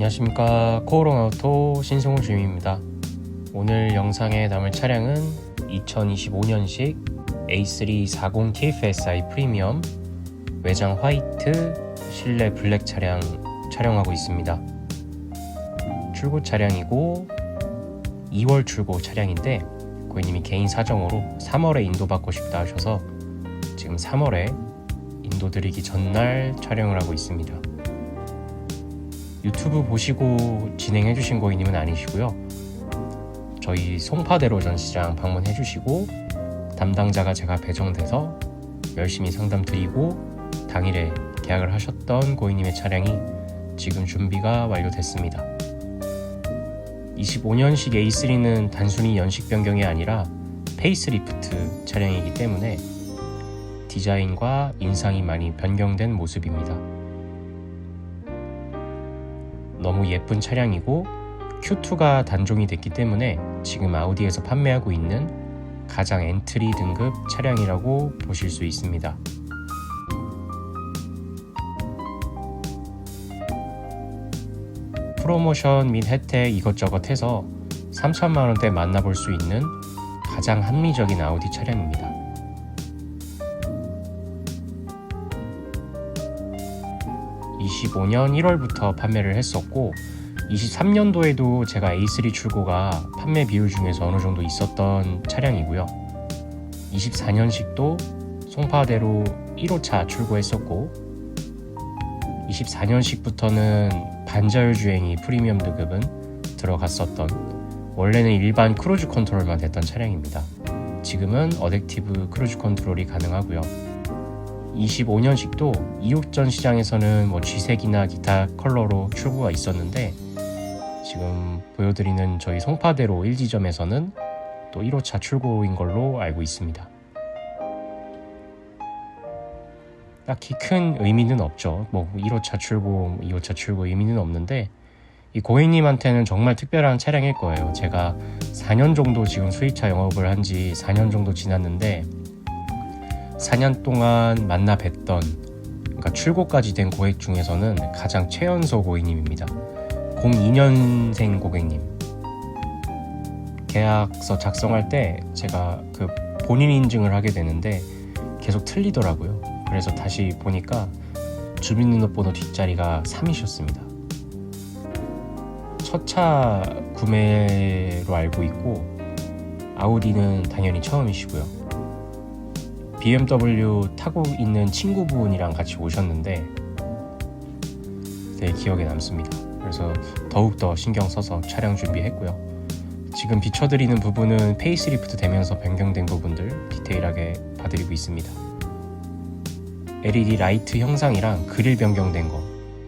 안녕하십니까. 코오롱아우토 신승호 주임입니다. 오늘 영상에 담을 차량은 2025년식 A3 40 TFSI 프리미엄 외장 화이트 실내 블랙 차량 촬영하고 있습니다. 출고 차량이고 2월 출고 차량인데 고객님이 개인 사정으로 3월에 인도받고 싶다 하셔서 지금 3월에 인도 드리기 전날 촬영을 하고 있습니다 유튜브 보시고 진행해 주신 고객님은 아니시고요. 저희 송파대로 전시장 방문해 주시고 담당자가 제가 배정돼서 열심히 상담 드리고 당일에 계약을 하셨던 고객님의 차량이 지금 준비가 완료됐습니다. 25년식 A3는 단순히 연식 변경이 아니라 페이스리프트 차량이기 때문에 디자인과 인상이 많이 변경된 모습입니다. 너무 예쁜 차량이고 Q2가 단종이 됐기 때문에 지금 아우디에서 판매하고 있는 가장 엔트리 등급 차량이라고 보실 수 있습니다. 프로모션 및 혜택 이것저것 해서 3천만 원대 만나볼 수 있는 가장 합리적인 아우디 차량입니다. 25년 1월부터 판매를 했었고 23년도에도 제가 A3 출고가 판매 비율 중에서 어느 정도 있었던 차량이고요. 24년식도 송파대로 1호차 출고했었고 24년식부터는 반자율 주행이 프리미엄 등급은 들어갔었던 원래는 일반 크루즈 컨트롤만 됐던 차량입니다. 지금은 어댑티브 크루즈 컨트롤이 가능하고요. 25년식도 이육전 시장에서는 뭐 G색이나 기타 컬러로 출고가 있었는데 지금 보여드리는 저희 송파대로 1지점에서는 또 1호차 출고인 걸로 알고 있습니다. 딱히 큰 의미는 없죠. 뭐 1호차 출고, 2호차 출고 의미는 없는데 이 고객님한테는 정말 특별한 차량일 거예요. 제가 4년 정도 지금 수입차 영업을 한 지 4년 정도 지났는데 4년 동안 만나 뵀던 그러니까 출고까지 된 고객 중에서는 가장 최연소 고객님입니다. 02년생 고객님. 계약서 작성할 때 제가 그 본인 인증을 하게 되는데 계속 틀리더라고요. 그래서 다시 보니까 주민등록번호 뒷자리가 3이셨습니다. 첫 차 구매로 알고 있고 아우디는 당연히 처음이시고요. BMW 타고 있는 친구분이랑 같이 오셨는데 되게 기억에 남습니다. 그래서 더욱더 신경 써서 촬영 준비했고요. 지금 비춰드리는 부분은 페이스리프트 되면서 변경된 부분들 디테일하게 봐드리고 있습니다. LED 라이트 형상이랑 그릴 변경된 거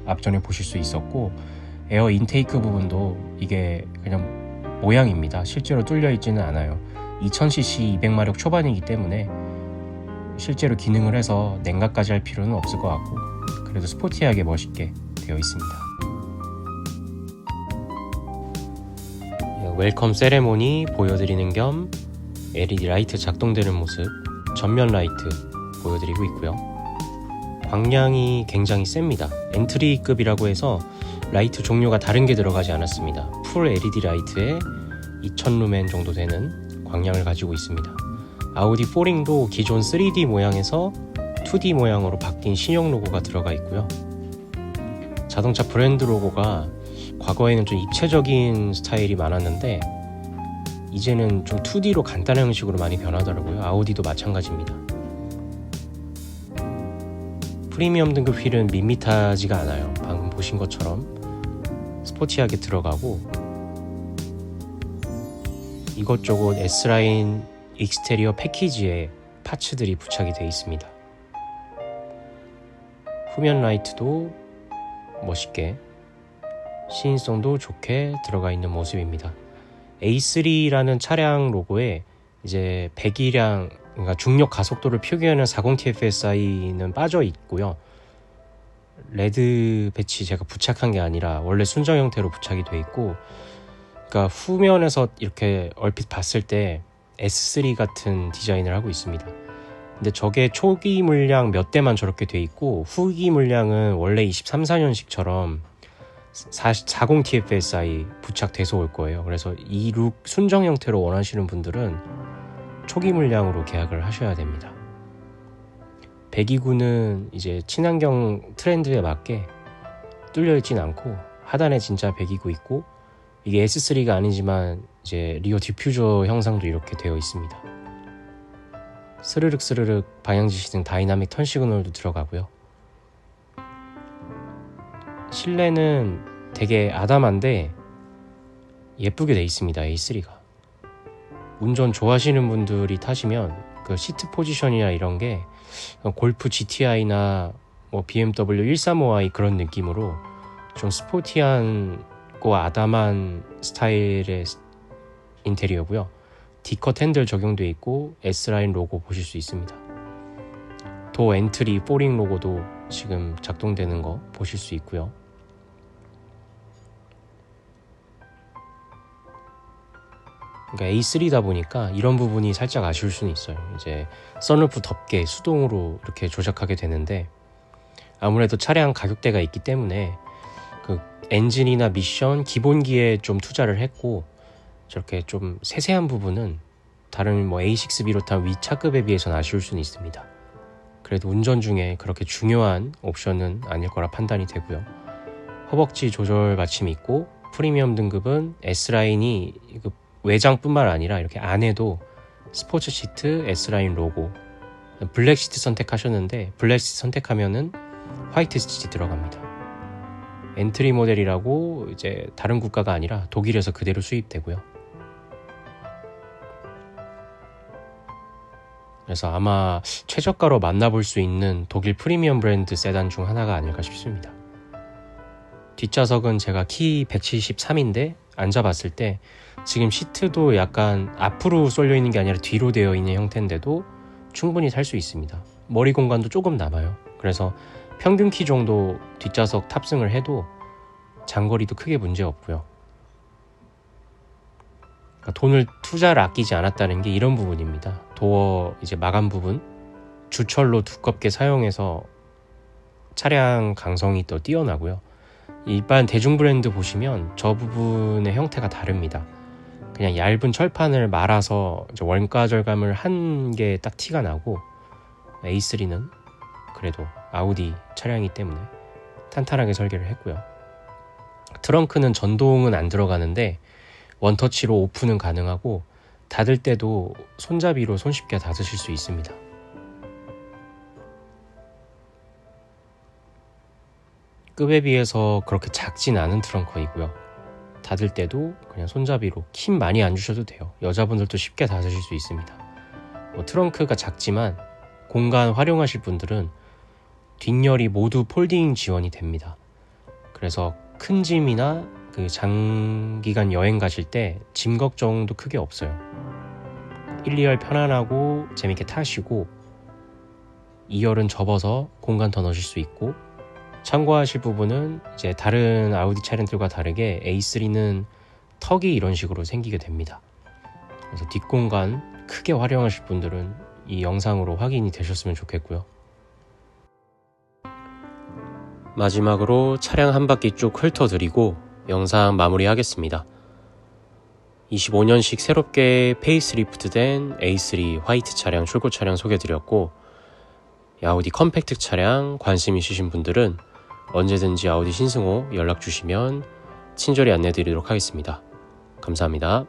앞전에 보실 수 있었고 에어 인테이크 부분도 이게 그냥 모양입니다. 실제로 뚫려 있지는 않아요. 2000cc 200마력 초반이기 때문에 실제로 기능을 해서 냉각까지 할 필요는 없을 것 같고 그래도 스포티하게 멋있게 되어 있습니다. 예, 웰컴 세레모니 보여드리는 겸 LED 라이트 작동되는 모습 전면 라이트 보여드리고 있고요. 광량이 굉장히 셉니다. 엔트리급이라고 해서 라이트 종류가 다른 게 들어가지 않았습니다. 풀 LED 라이트에 2000루멘 정도 되는 광량을 가지고 있습니다. 아우디 4링도 기존 3D 모양에서 2D 모양으로 바뀐 신형 로고가 들어가 있고요. 자동차 브랜드 로고가 과거에는 좀 입체적인 스타일이 많았는데 이제는 좀 2D로 간단한 형식으로 많이 변하더라고요. 아우디도 마찬가지입니다. 프리미엄 등급 휠은 밋밋하지가 않아요. 방금 보신 것처럼 스포티하게 들어가고 이것저것 S라인 익스테리어 패키지에 파츠들이 부착이 되어 있습니다. 후면 라이트도 멋있게 시인성도 좋게 들어가 있는 모습입니다. A3라는 차량 로고에 이제 배기량 그러니까 중력 가속도를 표기하는 40TFSI는 빠져 있고요. 레드 배치 제가 부착한 게 아니라 원래 순정 형태로 부착이 돼 있고 그러니까 후면에서 이렇게 얼핏 봤을 때 S3 같은 디자인을 하고 있습니다. 근데 저게 초기 물량 몇 대만 저렇게 돼 있고 후기 물량은 원래 23, 4년식처럼 40, 40TFSI 부착돼서 올 거예요. 그래서 이 룩 순정 형태로 원하시는 분들은 초기 물량으로 계약을 하셔야 됩니다. 배기구는 이제 친환경 트렌드에 맞게 뚫려 있진 않고 하단에 진짜 배기구 있고 이게 S3가 아니지만 이제 리오 디퓨저 형상도 이렇게 되어 있습니다. 스르륵 스르륵 방향 지시 등 다이나믹 턴 시그널도 들어가고요. 실내는 되게 아담한데 예쁘게 돼 있습니다. A3가. 운전 좋아하시는 분들이 타시면 그 시트 포지션이나 이런 게 골프 GTI나 뭐 BMW 135i 그런 느낌으로 좀 스포티한 고 아담한 스타일의 인테리어고요. D컷 핸들 적용돼 있고 S라인 로고 보실 수 있습니다. 도 엔트리 포링 로고도 지금 작동되는 거 보실 수 있고요. 그러니까 A3다 보니까 이런 부분이 살짝 아쉬울 수는 있어요. 이제 선루프 덮개 수동으로 이렇게 조작하게 되는데 아무래도 차량 가격대가 있기 때문에 그 엔진이나 미션 기본기에 좀 투자를 했고 저렇게 좀 세세한 부분은 다른 뭐 A6 비롯한 위차급에 비해서는 아쉬울 수는 있습니다. 그래도 운전 중에 그렇게 중요한 옵션은 아닐 거라 판단이 되고요. 허벅지 조절 받침이 있고 프리미엄 등급은 S라인이 그 외장뿐만 아니라 이렇게 안에도 스포츠 시트 S라인 로고 블랙 시트 선택하셨는데 블랙 시트 선택하면은 화이트 시트 들어갑니다. 엔트리 모델이라고 이제 다른 국가가 아니라 독일에서 그대로 수입되고요. 그래서 아마 최저가로 만나볼 수 있는 독일 프리미엄 브랜드 세단 중 하나가 아닐까 싶습니다. 뒷좌석은 제가 키 173인데 앉아봤을 때 지금 시트도 약간 앞으로 쏠려 있는 게 아니라 뒤로 되어 있는 형태인데도 충분히 탈수 있습니다. 머리 공간도 조금 남아요. 그래서 평균 키 정도 뒷좌석 탑승을 해도 장거리도 크게 문제 없고요. 그러니까 돈을 투자를 아끼지 않았다는 게 이런 부분입니다. 도어 이제 마감 부분 주철로 두껍게 사용해서 차량 강성이 또 뛰어나고요. 일반 대중 브랜드 보시면 저 부분의 형태가 다릅니다. 그냥 얇은 철판을 말아서 원가 절감을 한 게 딱 티가 나고 A3는 그래도 아우디 차량이기 때문에 탄탄하게 설계를 했고요. 트렁크는 전동은 안 들어가는데 원터치로 오픈은 가능하고 닫을 때도 손잡이로 손쉽게 닫으실 수 있습니다. 급에 비해서 그렇게 작진 않은 트렁크이고요. 닫을 때도 그냥 손잡이로 힘 많이 안 주셔도 돼요. 여자분들도 쉽게 닫으실 수 있습니다. 뭐 트렁크가 작지만 공간 활용하실 분들은 뒷열이 모두 폴딩 지원이 됩니다. 그래서 큰 짐이나 그 장기간 여행 가실 때 짐 걱정도 크게 없어요. 1, 2열 편안하고 재밌게 타시고 2열은 접어서 공간 더 넣으실 수 있고 참고하실 부분은 이제 다른 아우디 차량들과 다르게 A3는 턱이 이런 식으로 생기게 됩니다. 그래서 뒷공간 크게 활용하실 분들은 이 영상으로 확인이 되셨으면 좋겠고요. 마지막으로 차량 한 바퀴 쭉 훑어드리고 영상 마무리하겠습니다. 25년식 새롭게 페이스리프트된 A3 화이트 차량 출고 차량 소개드렸고 아우디 컴팩트 차량 관심 있으신 분들은 언제든지 아우디 신승호 연락 주시면 친절히 안내 드리도록 하겠습니다. 감사합니다.